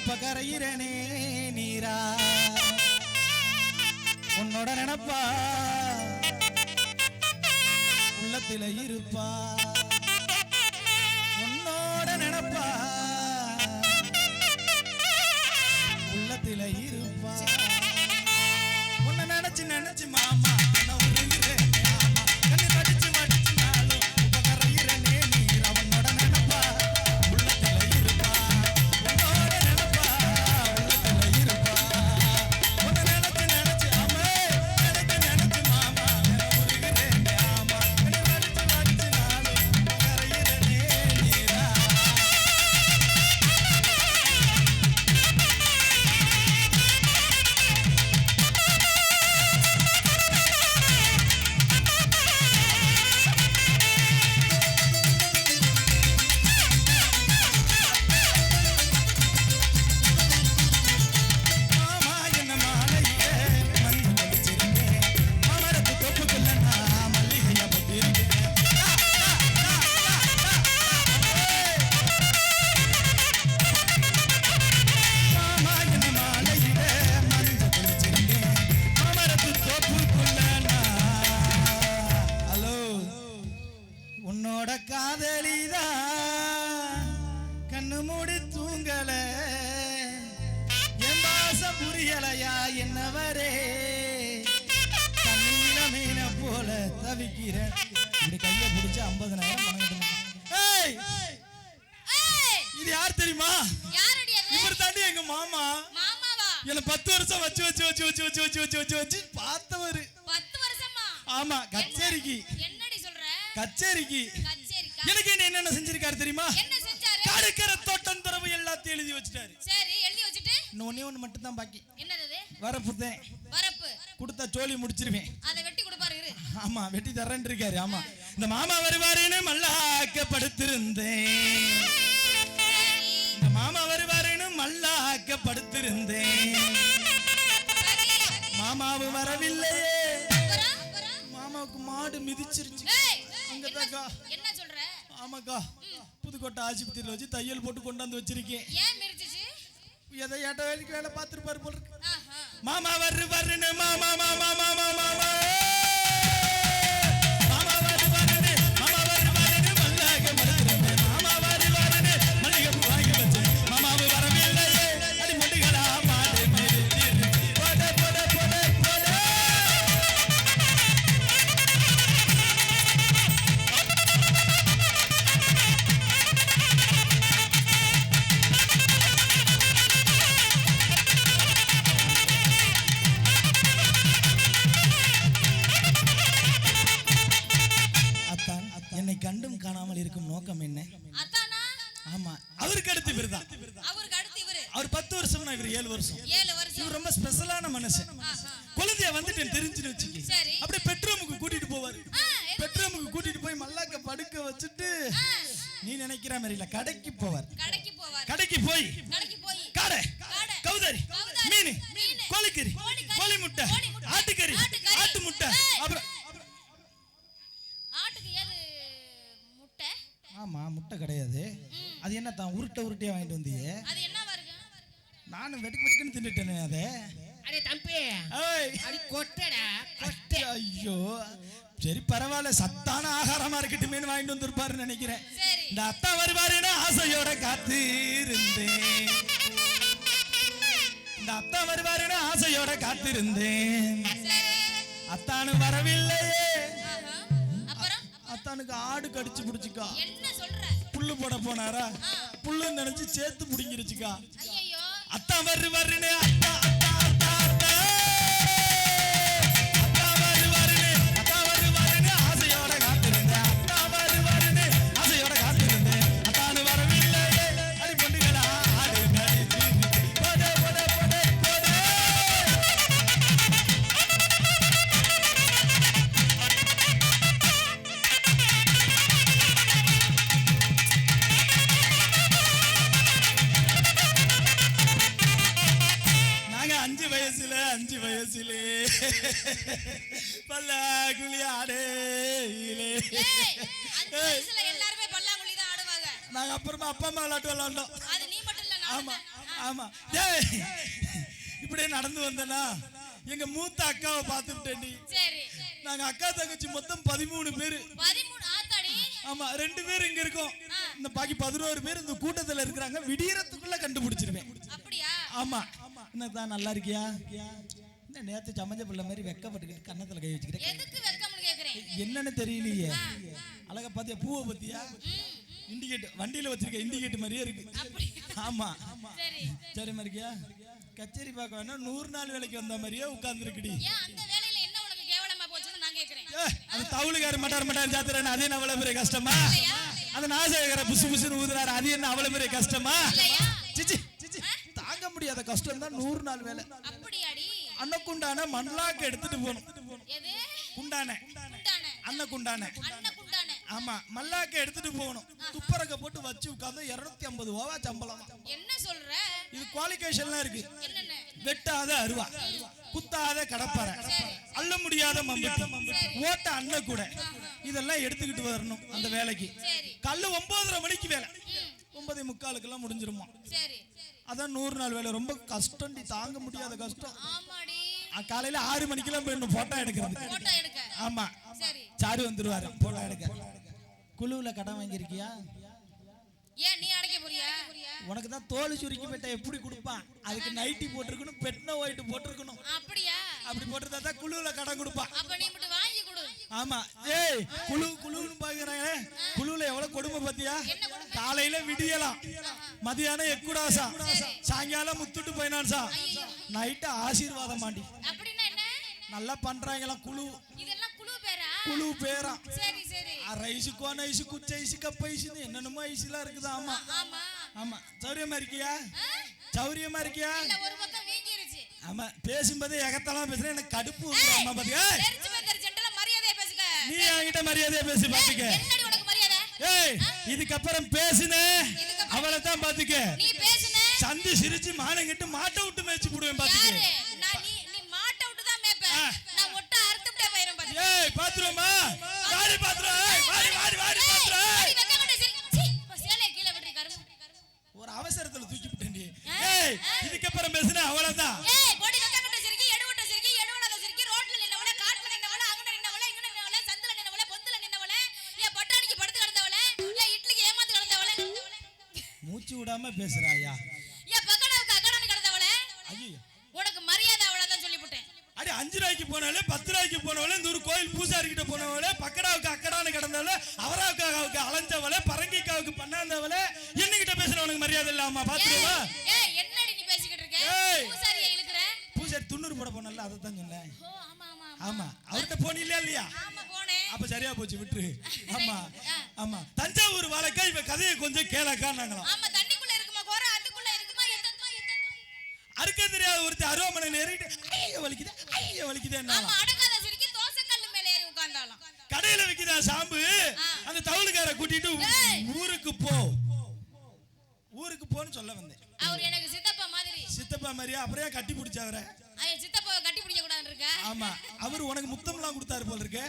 உப்ப நீரா. உன்னோட நினப்பா. உள்ளத்தில இருப்பா. உன்னோட நினப்பா. உள்ளத்தில இருப்பா. உன்னை நினைச்சு நினைச்சு மாமா. வச்சு வச்சு வச்சு வச்சு ஆமா கச்சேரிக்கு. கச்சேரிக்கு. கச்சேரி என்ன என்னென்ன செஞ்சிருக்காரு தெரியுமா? என்ன செஞ்சாரு? கடுக்கிற தோட்டம் துறவு எல்லாத்தையும் எழுதி வச்சுட்டாரு. சரி எழுதி வச்சுட்டு? இன்னும் ஒண்ணே ஒண்ணு மட்டும் தான் பாக்கி. என்னது வரப்பு. கொடுத்தா சோலி முடிச்சிருவேன். ஆமா வெட்டி தரேன் இருக்காரு ஆமா. இந்த மாமா வருவாருன்னு மல்லாக்க படுத்திருந்தேன் இந்த மாமா வருவாருன்னு மல்லாக்க படுத்திருந்தேன் மாமாவு வரவில்லையே? மாமாவுக்கு மாடு மிதிச்சிருச்சு அங்கதாக்கா. என்ன- சொல்ற? ஆமாக்கா புதுக்கோட்டை ஆஸ்பத்திரியில வச்சு தையல் போட்டு கொண்டாந்து வச்சிருக்கேன் ஏன் மிரிச்சிச்சு? எதை ஏட்ட வேலைக்கு வேலை பார்த்துருப்பாரு போல. மாமா வரு வருன்னு மாமா மாமா மாமா மாமா மாமா மாதிரி இல்ல கடைக்கு போவார். கடைக்கு போவாரு. கடைக்கு போய் கடைக்கு போய். காடை காடை, கவுதாரி மீன் கோழிக்கறி கோழி முட்டை ஆட்டுக்கறி ஆட்டு முட்டை. அப்புறம் ஆட்டுக்கு ஏது? முட்டை. ஆமா முட்டை கிடையாது. அது என்ன தான் உருட்டை உருட்டையா வாங்கிட்டு வந்தியே? அது என்னவா இருக்கு நானும் வெட்டுக்கு வெட்டுக்குன்னு தின்னுட்டேனே அதே. அடே தம்பி. அடி கொட்டடா அட்டை, ஐயோ. சரி பரவாயில்ல. சத்தான ஆகாரமா இருக்கட்டுமேனு வாங்கிட்டு வந்திருப்பாருன்னு நினைக்கிறேன். இந்த அத்தா வருவாருன்னு ஆசையோட காத்து இருந்தேன் இந்த அத்தா வருவாருன்னு ஆசையோட காத்திருந்தேன். அத்தானு வரவில்லையே. அத்தானுக்கு ஆடு கடிச்சு பிடிச்சிக்கா. புல்லு போட போனாரா? புல்லு நினைச்சு சேர்த்து பிடிங்கிருச்சுக்கா. அத்தா வரு வருன்னு அத்தா அத்தா அத்தா. பல்லாக்குழி ஆடையிலே எல்லாருமே பல்லாங்குழி தான் ஆடுவாங்க. நாங்க அப்புறமா அப்பா அம்மா விளையாட்டு விளாண்டோம் அது நீ மட்டும் இல்ல ஆமா ஆமா. டேய் இப்படியே நடந்து வந்தனா எங்க மூத்த அக்காவை பார்த்துட்டேன் நாங்க அக்கா தங்கச்சி மொத்தம் பதிமூணு பேரு. ஆமா ரெண்டு பேர் இங்க இருக்கோம். இந்த பாக்கி பதினோரு பேர் இந்த கூட்டத்துல இருக்கிறாங்க. விடியறதுக்குள்ள கண்டுபிடிச்சிருவேன். அப்படியா? ஆமா. என்னதான் நல்லா இருக்கியா? நேத்து சமஞ்ச பிள்ளை மாதிரி வெக்கப்பட்டுக்கிட்டு கன்னத்துல கை வச்சுக்கிறேன் எதுக்கு வெக்கம்னு கேக்குறேன் என்னன்னு தெரியலையே. அழகா பாத்தியா? பூவை பத்தியா? இண்டிகேட் வண்டியில வச்சிருக்க இண்டிகேட் மாதிரியே இருக்கு. ஆமா. சரி. சரி. மரிக்கியா கச்சேரி பார்க்க வேணாம் நூறு நாள் வேலைக்கு வந்த மாதிரியே நான் கேக்குறேன்? அந்த தவுளுக்கார மட்டார் மட்டார் ஜாத்திரன்னு அது என்ன அவ்வளவு பெரிய கஷ்டமா? அந்த நாசகர புசு புசுன்னு ஊதுறாரு அது என்ன அவ்வளவு பெரிய கஷ்டமா? சிச்சி தாங்க முடியாத கஷ்டம் தான் நூறு நாள் வேலை. அன்னக்குண்டான மண்லாக்கு எடுத்துட்டு போகணும். குண்டான. குண்டான. அன்னக்குண்டான. ஆமா மல்லாக்க எடுத்துட்டு போகணும். துப்பரக்க போட்டு வச்சு உட்காந்து இருநூத்தி ஐம்பது ரூபா சம்பளம். என்ன சொல்ற? இது குவாலிஃபிகேஷன்லாம் இருக்கு. வெட்டாத அருவா. குத்தாத கடப்பாறை. அள்ள முடியாத மம்பட்டி. ஓட்ட அண்ண கூட இதெல்லாம் எடுத்துக்கிட்டு வரணும் அந்த வேலைக்கு. கல்லு ஒன்பதரை மணிக்கு வேலை. ஒன்பதே முக்காலுக்கெல்லாம் முடிஞ்சிருமா? சரி. அதான் நூறு நாள் வேலை. ரொம்ப கஷ்டம்டி தாங்க முடியாத கஷ்டம். காலையில ஆறு மணிக்கெல்லாம் போயிடணும் போட்டோ எடுக்கிறது. ஆமா. சரி. வந்துருவாரு. போட்டோ எடுக்க. குழுவுல கடன் வாங்கியிருக்கியா? ஏன் நீ அடைக்க போறியா? உனக்கு தான் தோல் சுருக்கி பெட்டை எப்படி கொடுப்பான்? அதுக்கு நைட்டி போட்டிருக்கணும் பெட்ன ஒயிட் போட்டிருக்கணும். அப்படியா? அப்படி போட்டிருந்தா தான் குழுவுல கடன் கொடுப்பான். ஆமா. ஏய் குழு குழுன்னு பாக்குறாங்க குழுவுல எவ்வளவு கொடுமை பத்தியா காலையில விடியலாம் மதியானம் எக்குடாசா? சாயங்காலம் முத்துட்டு பைனான்சா நைட்டு ஆசீர்வாதம் மாண்டி நல்லா பண்றாங்களாம் குழு? குழு பேரா? ரைஸு கோன ஐசு குச்ச ஐசு கப்ப ஐசுன்னு என்னென்னமோ ஐசுலாம் இருக்குது? ஆமா. ஆமா சௌரியமா இருக்கியா? சௌரியமா இருக்கியா? ஆமா. பேசும்போது எகத்தலாம் பேசுறேன். எனக்கு கடுப்பு அம்மா பாத்தியா? நீ என்கிட்ட மரியாதையா பேசி பாத்துக்க. என்னடி உனக்கு மரியாதை? ஏய் இதுக்கப்புறம் பேசுன அவளை தான் பாத்துக்க. நீ பேசுன. சந்தி சிரிச்சு மானங்கிட்டு மாட்டை விட்டு கிடந்தவளே அவராவுக்கு அலைஞ்சவளே பரங்கிக்காவுக்கு பண்ணாந்தவளே என்னகிட்ட பேசுறவனுக்கு மரியாதை இல்லாமா பாத்துருவா ஏய் என்னடி நீ பேசிக்கிட்டு இருக்க. பூசாரியை இழுக்குற? பூசாரி துண்ணூறு போட போனல அதை தான் சொன்னேன் ஆமா ஆமா ஆமா. ஆமா அவர்கிட்ட போனில்லையா இல்லையா? ஆமா போனேன். அப்ப சரியா போச்சு விட்டுரு. ஆமா ஆமா. தஞ்சாவூர் வாழைக்கா இவ கதையை கொஞ்சம் கேளக்கான்னாங்களாம். ஆமா தண்ணிக்குள்ள இருக்குமா கோர அதுக்குள்ள இருக்குமா எத்தமா அறுக்க தெரியாத ஒருத்தர் அருவாமனை நேரிட்டு ஐய வலிக்குது ஐய வலிக்குது ஆமா அடங்காத சிரிக்கி தோசை கல்லு மேல ஏறி உட்கார்ந்தாலாம் கடையில விக்குதா சாம்பு அந்த தவுளுக்கார கூட்டிட்டு. ஊருக்கு போ. ஊருக்கு போன்னு சொல்ல வந்தேன். அவர் எனக்கு சித்தப்பா மாதிரி. சித்தப்பா மாதிரியா? அப்புறம் கட்டி பிடிச்சவர அவன் சித்தப்பாவை கட்டி பிடிக்க கூடாதுன்னு இருக்க ஆமா. அவர் உனக்கு முத்தம்லாம் கொடுத்தாரு போல இருக்கு.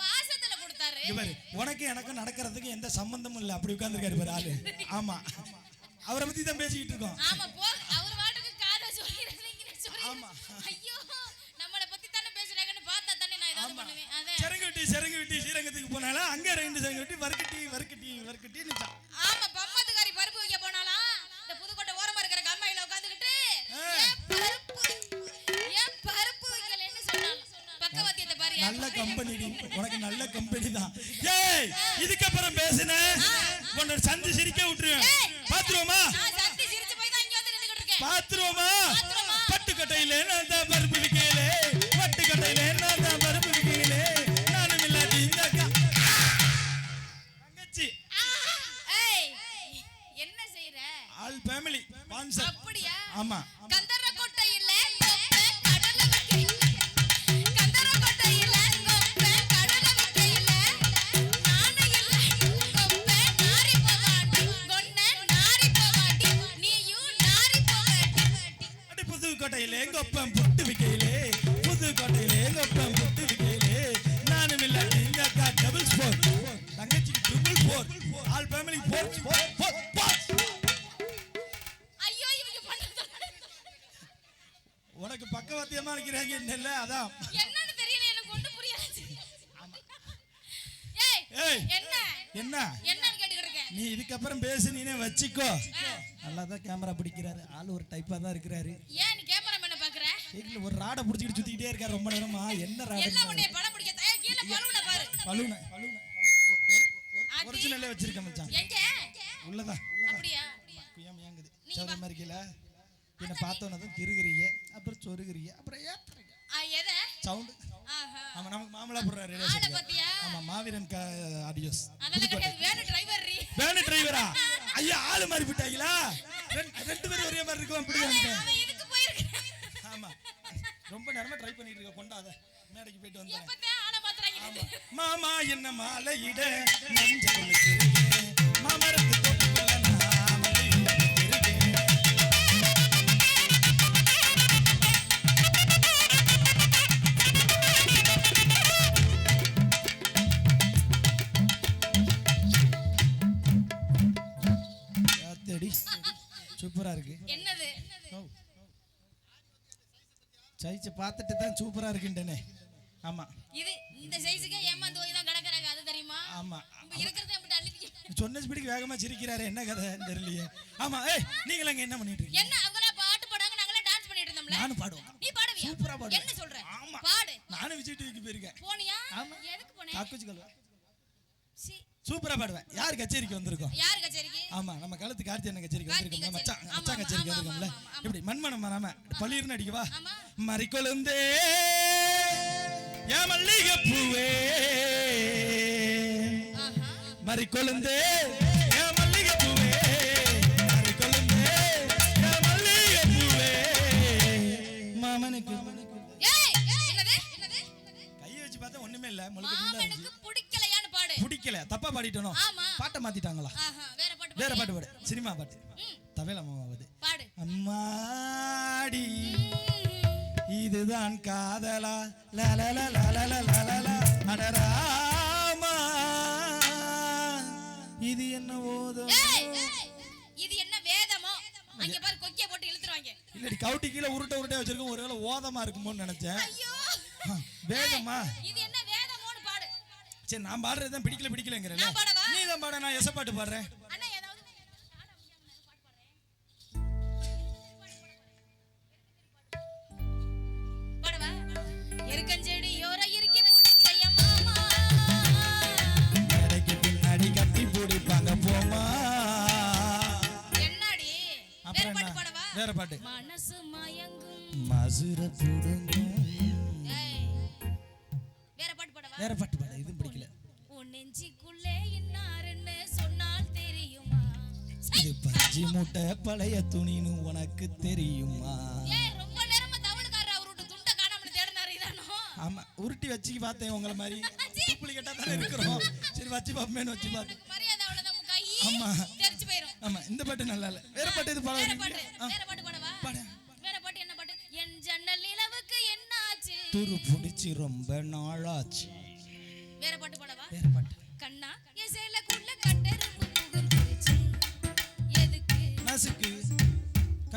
பாசத்துல கொடுத்தாரு. இவர் உனக்கு எனக்கும் நடக்கிறதுக்கு எந்த சம்பந்தமும் இல்லை. அப்படி உட்கார்ந்துருக்காரு பாரு ஆளு. ஆமா. அவரை பத்தி தான் பேசிக்கிட்டு இருக்கோம். வெட்டி ஸ்ரீரங்கத்துக்கு போனாலும் அங்க ரெண்டு சிறங்கு வெட்டி வறுக்கட்டி வறுக்கட்டி வறுக்கட்டி நிச்சான் ஆமா பம்மத்துக்காரி பருப்பு வைக்க போனாலாம் இந்த புதுக்கோட்டை ஓரமா இருக்கிற கம்மாயில பாரு நல்ல கம்பெனி உனக்கு நல்ல கம்பெனி தான். ஏய் இதுக்கப்புறம் பேசுன. உன்னை சந்தி சிரிக்க விட்டுருவேன். பாத்துருவோமா? பாத்துருவோமா? பட்டுக்கட்டையில நான் தான் அடி புதுக்கோட்டையில எங்க ஒப்பம் இல்ல அதான். என்னன்னு தெரியல எனக்கு ஏய் ஏய் என்ன? என்ன? என்னன்னு கேட்டுக்கிட்டு இருக்கேன் நீ இதுக்கப்புறம் பேசு நீனே வச்சுக்கோ. நல்லா தான் கேமரா பிடிக்கிறாரு. ஆள் ஒரு டைப்பா தான் இருக்கிறாரு. ஏன் நீ பாக்குற? வீட்டுல ஒரு ராடை பிடிச்சிக்கிட்டு சுத்திக்கிட்டே இருக்காரு ரொம்ப நேரமா. என்ன ராடை எல்லாம் உன்னை படம் பிடிக்க தயார். கீழே பலூனை பாரு. பலூன ஒரிஜினலே வச்சிருக்கேன் மச்சான். எங்க? உள்ளதான். அப்படியா? குயம் ஏங்குது. மாதிரி கீழே. என்னை பார்த்தோன்னே தான் திருகுறீங்க. அப்புறம் சொருகுறீங்க. அப்புறம் எத சவுண்டு ஆமா நமக்கு மாமலா ரேடியேஷன் பாத்தியா? ஆமா மாவீரன் ஆடியோஸ் வேன டிரைவரா ஐயா ஆளு மாதிரி விட்டாங்களா ரெண்டு பேரும் ஒரே மாதிரி இருக்கும்? அப்படி ஆமா. ரொம்ப நேரமா ட்ரை பண்ணிட்டு இருக்க கொண்டாத. மேடைக்கு போயிட்டு வந்தேன். மாமா என்ன மாலையிட மஞ்சள் சூப்பரா இருக்குன்றனே. ஆமா. இது இந்த சைஸுக்கு ஏமாந்து போய் தான் கிடக்குறாங்க அது தெரியுமா? ஆமா. இருக்கிறத அப்படி அள்ளிக்க சொன்ன ஸ்பீடுக்கு வேகமா சிரிக்கிறாரு என்ன கதை? தெரியலையே. ஆமா ஏய் நீங்க அங்க என்ன பண்ணிட்டு இருக்கீங்க? என்ன அவங்களே பாட்டு பாடாங்க நாங்களே டான்ஸ் பண்ணிட்டு இருந்தோம்ல? நானும் பாடுவேன். நீ பாடுவியா? சூப்பரா பாடுவேன். என்ன சொல்ற? ஆமா. பாடு. நானும் விஜய் டிவிக்கு போயிருக்கேன். போனியா? ஆமா. எதுக்கு கல்வா. சீ, சூப்பரா பாடுவேன். யார் கச்சேரிக்கு வந்திருக்கோம்? யார் கச்சேரிக்கு? ஆமா நம்ம கழுத்து கார்த்தி அண்ணன் கச்சேரிக்கு கார்த்தி வந்திருக்கோம்ல. மச்சான். மச்சான் கச்சேரிக்கு வந்திருக்கோம்ல. இப்படி மண்மனம் வராம பள்ளியிருந்து அடிக்கவா? மறிக்கொழுந்தே. ஏன் மல்லிகை பூவே மறிக்கொழுந்தே. ஏன் மல்லிகை பூவே மறிக்கொழுந்தே ஏன் மல்லிகை பூவே மாமனுக்கு கையை வச்சு பார்த்தா ஒண்ணுமே இல்ல. முழுக்க பிடிக்கல தப்பா பாடிட்டனோ? ஆமா. பாட்டை மாத்திட்டாங்களா? வேற பாட்டு பாடு. சினிமா பாட்டு. தவேல மாமாவது. அம்மாடி. இதுதான் காதலா. லலல லலல லலல அடராமா இது என்ன ஓதம் ஏய் இது என்ன வேதமோ? அங்க பாரு கொக்கிய போட்டு இழுத்துருவாங்க. இல்லடி கவுட்டி கீழே உருட்டை உருட்டை வச்சிருக்கோம். ஒருவேளை ஓதமா இருக்குமோன்னு நினைச்சேன். வேதமா? இது என்ன சரி நான் பாடுறது தான் பிடிக்கல பாடவா? நீ தான் பாட நான் எச பாட்டு பாடுறேன். வேற பாட்டு மனசு மயங்கும். மசுர வேற பாட்டு பாடவா? வேற பாட்டு உன் நெஞ்சிக்குள்ளே இன்னாருன்னு சொன்னால் தெரியுமா? இது பஞ்சு மூட்டை பழைய துணின்னு உனக்கு தெரியுமா? ரொம்ப நேரமா தவளுக்காரர் அவரோட துண்டை காணாம தேடினாரு இதானோ? ஆமா உருட்டி வச்சு பார்த்தேன் உங்களை மாதிரி. டூப்ளிகேட்டா தானே இருக்கிறோம். சரி வச்சு பார்ப்பேன்னு வச்சு உனக்கு மரியாதை அவ்வளவுதான் கை ஆமா. தெரிச்சு போயிரும். ஆமா இந்த பாட்டு நல்லா இல்ல. வேற பாட்டு இது வேற பாட பாட்டு வேற பாட்டு பாடவா? பாடு. வேற பாட்டு என்ன பாட்டு? என் ஜன்னல் நிலவுக்கு என்ன ஆச்சு துரு பிடிச்சி ரொம்ப நாளாச்சு. வேற பாட்டு பாடவா? வேற பாட்டு.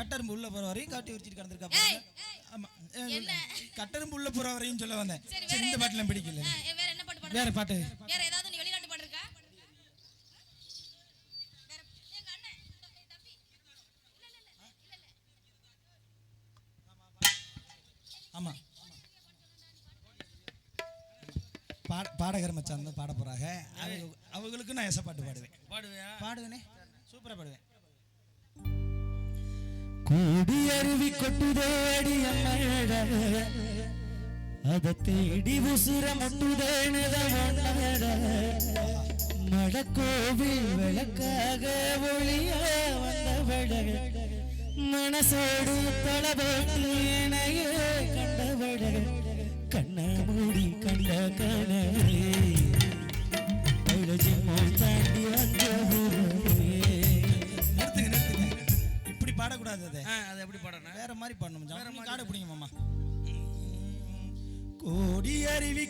கட்டரும்பு உள்ள போற வரையும் காட்டி உரிச்சிட்டு கிடந்திருக்கா. ஆமா? கட்டரும்பு உள்ள போற வரையும் சொல்ல வந்தேன். சரி இந்த பாட்டுல பிடிக்கல. வேற என்ன பாட்டு பாடு வேற பாட்டு. வேற ஏதாவது நீ வெளிநாட்டு பாட்டு இருக்கா? வேற எங்க அண்ணன் ஏய், தம்பி. இல்ல இல்ல இல்ல இல்ல இல்ல ஆமா. பாட பாடகர் மச்சான் தான் பாட போறாங்க. அவங்க- அவங்களுக்கு நான் எச பாட்டு பாடுவேன். பாடுவியா? பாடுவேனே. சூப்பரா பாடுவேன். கூடி அருவி கொட்டுதேடி அத தேடி உசுர மடக்கோவில் விளக்காக ஒளிய வந்தவட மனசோடு தளபட்டு இணைய கண்டவட கண்ண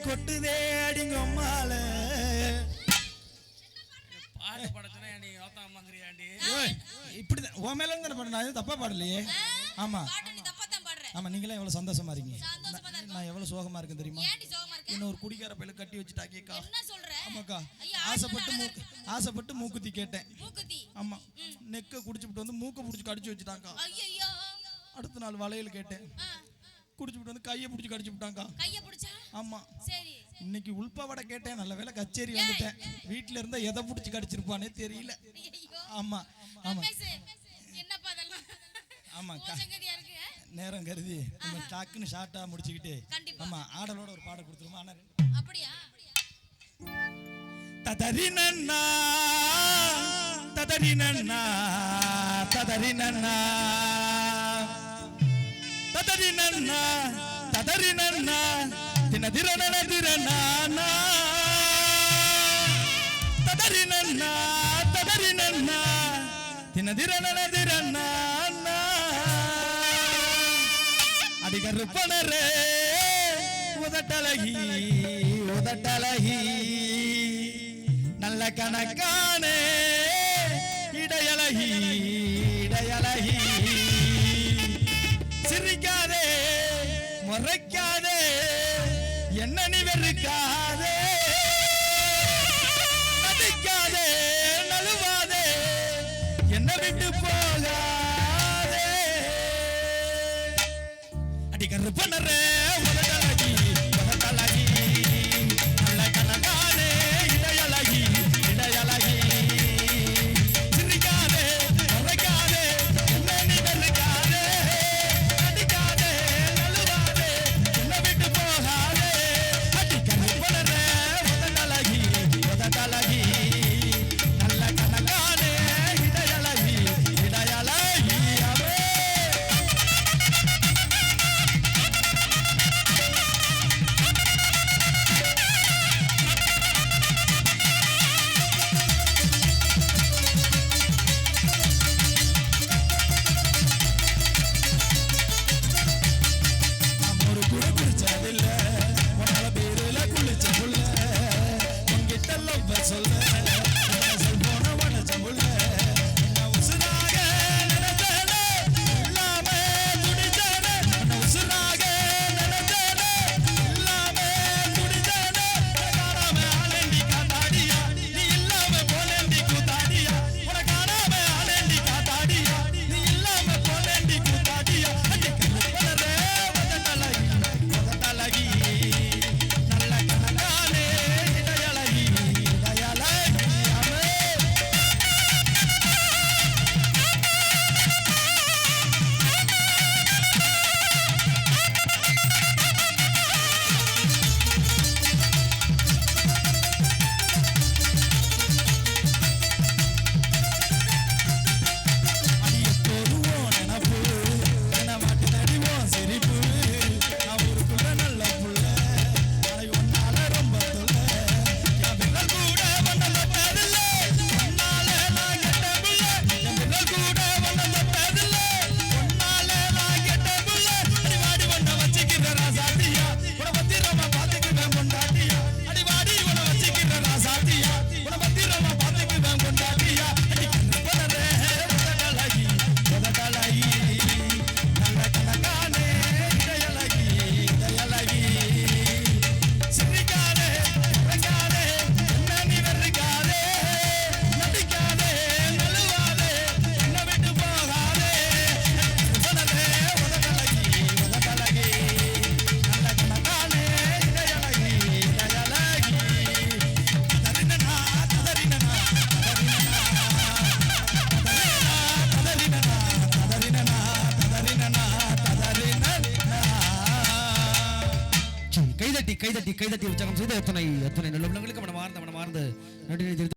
கொட்டுதே அடிங்க அம்மால. பாட்டு நீ ஓய், இப்படிதான். உன் மேல தானே பாடு நான் எதுவும் தப்பா பாடலையே? ஆமா. பாட்டு நீ தப்பா தான் பாடுற. ஆமா நீங்களே எவ்வளவு சந்தோஷமா இருக்கீங்க. நான் எவ்வளவு சோகமா இருக்கேன் தெரியுமா? ஒரு குடிக்கார பையில கட்டி வச்சுட்டாக்கேக்கா. என்ன சொல்ற? ஆமாக்கா. ஆசைப்பட்டு ஆசைப்பட்டு மூக்கு ஆசைப்பட்டு மூக்குத்தி கேட்டேன். மூக்குத்தி. ஆமா. நெக்க குடிச்சுட்டு வந்து மூக்க புடிச்சு கடிச்சு வச்சுட்டாங்கா ஐயோ அடுத்த நாள் வளையல் கேட்டேன். குடிச்சுட்டு வந்து கையை பிடிச்சி கடிச்சு விட்டாங்கா? கைய பிடிச்சா? ஆமா. சரி இன்னைக்கு உள்பாவடை கேட்டேன் நல்ல வேளை கச்சேரி வந்துட்டேன். வீட்ல இருந்தா எதை பிடிச்சி கடிச்சிருப்பானே தெரியல. ஆமா ஆமா. ரமேஷ், என்னப்பா அதெல்லாம்? ஆமாக்கா நேரம் கருதி. நம்ம டக்குன்னு ஷார்ட்டா முடிச்சுக்கிட்டு. ஆமா ஆடலோட ஒரு பாடம் கொடுத்துருமா அண்ணா? அப்படியா? ததறினண்ணா ததறினண்ணா ததறினண்ணா ததறினண்ணா ததறினண்ணா தினதிரனன திரனானா ததறினண்ணா ததறினண்ணா தினதிரனன திரனானா அடிகருப்பனரே உதட்டழகி உதட்டழகி நல்ல கணக்கானே இடையழகி இடையழகி